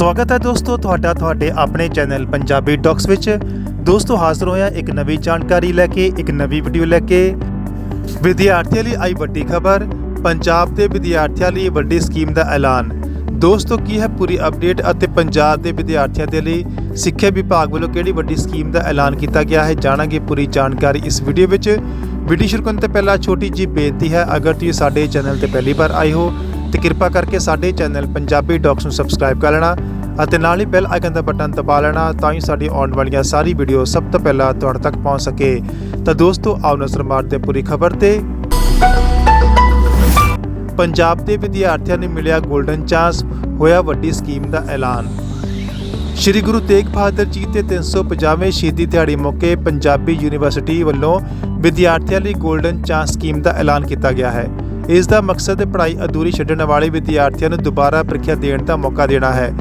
ਸਵਾਗਤ ਹੈ ਦੋਸਤੋ ਤੁਹਾਡਾ ਤੁਹਾਡੇ ਆਪਣੇ ਚੈਨਲ ਪੰਜਾਬੀ ਟਾਕਸ ਵਿੱਚ। ਦੋਸਤੋ ਹਾਜ਼ਰ ਹੋਇਆ ਇੱਕ ਨਵੀਂ ਜਾਣਕਾਰੀ ਲੈ ਕੇ, ਇੱਕ ਨਵੀਂ ਵੀਡੀਓ ਲੈ ਕੇ। ਵਿਦਿਆਰਥੀਆਂ ਲਈ ਆਈ ਵੱਡੀ ਖਬਰ, ਪੰਜਾਬ ਦੇ ਵਿਦਿਆਰਥੀਆਂ ਲਈ ਵੱਡੀ ਸਕੀਮ ਦਾ ਐਲਾਨ। ਦੋਸਤੋ ਕੀ ਹੈ ਪੂਰੀ ਅਪਡੇਟ ਅਤੇ ਪੰਜਾਬ ਦੇ ਵਿਦਿਆਰਥੀਆਂ ਦੇ ਲਈ ਸਿੱਖਿਆ ਵਿਭਾਗ ਵੱਲੋਂ ਕਿਹੜੀ ਵੱਡੀ ਸਕੀਮ ਦਾ ਐਲਾਨ ਕੀਤਾ ਗਿਆ ਹੈ ਜਾਣਾਂਗੇ ਪੂਰੀ ਜਾਣਕਾਰੀ ਇਸ ਵੀਡੀਓ ਵਿੱਚ। ਵੀਡੀਓ ਸ਼ੁਰੂ ਕਰਨ ਤੋਂ ਪਹਿਲਾਂ ਛੋਟੀ ਜੀ ਬੇਨਤੀ ਹੈ, ਅਗਰ ਤੁਸੀਂ ਸਾਡੇ ਚੈਨਲ ਤੇ ਪਹਿਲੀ ਵਾਰ ਆਏ ਹੋ ਤੇ ਕਿਰਪਾ ਕਰਕੇ ਸਾਡੇ ਚੈਨਲ ਪੰਜਾਬੀ ਟਾਕਸ ਨੂੰ ਸਬਸਕ੍ਰਾਈਬ ਕਰ ਲੈਣਾ ਅਤੇ ਨਾਲ ਹੀ ਬੈਲ ਆਈਕਨ ਦਾ ਬਟਨ ਦਬਾ ਲੈਣਾ ਤਾਂ ਹੀ ਸਾਡੀ ਆਉਣ ਵਾਲੀਆਂ ਸਾਰੀ ਵੀਡੀਓ ਸਭ ਤੋਂ ਪਹਿਲਾਂ ਤੁਹਾਡੇ ਤੱਕ ਪਹੁੰਚ ਸਕੇ। ਤਾਂ ਦੋਸਤੋ, ਆਓ ਨਜ਼ਰ ਮਾਰਦੇ ਪੂਰੀ ਖਬਰ ਤੇ। ਪੰਜਾਬ ਦੇ ਵਿਦਿਆਰਥੀਆਂ ਨੂੰ ਮਿਲਿਆ 골ਡਨ ਚਾਂਸ ਹੋਇਆ ਵੱਡੀ ਸਕੀਮ ਦਾ ਐਲਾਨ। ਸ਼੍ਰੀ ਗੁਰੂ ਤੇਗ ਬਹਾਦਰ ਜੀ ਦੇ 350ਵੇਂ ਸ਼ਹੀਦੀ ਦਿਹਾੜੀ ਮੌਕੇ ਪੰਜਾਬੀ ਯੂਨੀਵਰਸਿਟੀ ਵੱਲੋਂ ਵਿਦਿਆਰਥੀਆਂ ਲਈ 골ਡਨ ਚਾਂਸ ਸਕੀਮ ਦਾ ਐਲਾਨ ਕੀਤਾ ਗਿਆ ਹੈ। ਇਸ ਦਾ ਮਕਸਦ ਪੜ੍ਹਾਈ ਅਧੂਰੀ ਛੱਡਣ ਵਾਲੇ ਵਿਦਿਆਰਥੀਆਂ ਨੂੰ ਦੁਬਾਰਾ ਪ੍ਰੀਖਿਆ ਦੇਣ ਦਾ ਮੌਕਾ ਦੇਣਾ ਹੈ।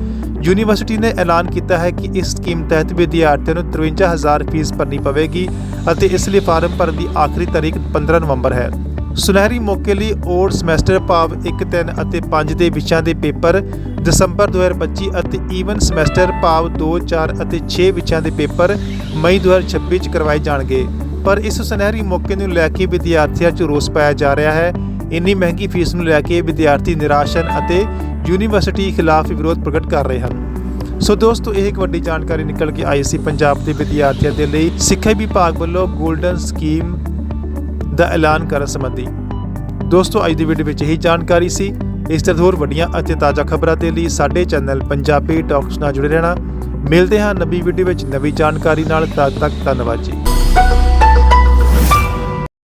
ਯੂਨੀਵਰਸਿਟੀ ਨੇ ਐਲਾਨ ਕੀਤਾ ਹੈ ਕਿ ਇਸ ਸਕੀਮ ਤਹਿਤ ਵਿਦਿਆਰਥੀਆਂ ਨੂੰ 53000 ਫੀਸ ਭਰਨੀ ਪਵੇਗੀ ਅਤੇ ਇਸ ਲਈ ਫਾਰਮ ਭਰਨ ਦੀ ਆਖਰੀ ਤਾਰੀਖ 15 ਨਵੰਬਰ ਹੈ। ਸੁਨਹਿਰੀ ਮੌਕੇ ਲਈ ਔਰ ਸਮੈਸਟਰ ਭਾਵ 1 3 ਅਤੇ 5 ਦੇ ਵਿਸ਼ਿਆਂ ਦੇ ਪੇਪਰ, ਦਸੰਬਰ 2025 ਅਤੇ ਈਵਨ ਸਮੈਸਟਰ ਭਾਵ 2 4 ਅਤੇ 6 ਵਿਸ਼ਿਆਂ ਦੇ ਪੇਪਰ ਮਈ 2026 ਚ ਕਰਵਾਏ ਜਾਣਗੇ। ਪਰ ਇਸ ਸੁਨਹਿਰੀ ਮੌਕੇ ਨੂੰ ਲੈ ਕੇ ਵਿਦਿਆਰਥੀਆਂ 'ਚ ਰੋਸ ਪਾਇਆ ਜਾ ਰਿਹਾ ਹੈ ਇੰਨੀ ਮਹਿੰਗੀ ਫੀਸ ਨੂੰ ਲੈ ਕੇ ਵਿਦਿਆਰਥੀ ਨਿਰਾਸ਼ਨ ਅਤੇ ਯੂਨੀਵਰਸਿਟੀ ਖਿਲਾਫ ਵਿਰੋਧ ਪ੍ਰਗਟ ਕਰ ਰਹੇ ਹਨ। ਸੋ ਦੋਸਤੋ, ਇਹ ਇੱਕ ਵੱਡੀ ਜਾਣਕਾਰੀ ਨਿਕਲ ਕੇ ਆਈ ਸੀ ਪੰਜਾਬ ਦੇ ਵਿਦਿਆਰਥੀਆਂ ਦੇ ਲਈ। ਸਿੱਖਿਆ ਵਿਭਾਗ ਵੱਲੋਂ 골ਡਨ ਸਕੀਮ ਦਾ ਐਲਾਨ ਕਰਨ ਸੰਬੰਧੀ। ਦੋਸਤੋ, ਅੱਜ ਦੀ ਵੀਡੀਓ ਵਿੱਚ ਇਹੀ ਜਾਣਕਾਰੀ ਸੀ। ਇਸ ਤਰ੍ਹਾਂ ਹੋਰ ਵੱਡੀਆਂ ਅਤੇ ਤਾਜ਼ਾ ਖਬਰਾਂ ਦੇ ਲਈ ਸਾਡੇ ਚੈਨਲ ਪੰਜਾਬੀ ਟਾਕਸ ਨਾਲ ਜੁੜੇ ਰਹਿਣਾ। ਮਿਲਦੇ ਹਾਂ ਨਵੀਂ ਵੀਡੀਓ ਵਿੱਚ ਨਵੀਂ ਜਾਣਕਾਰੀ ਨਾਲ। ਤਦ ਤੱਕ ਧੰਨਵਾਦ ਜੀ।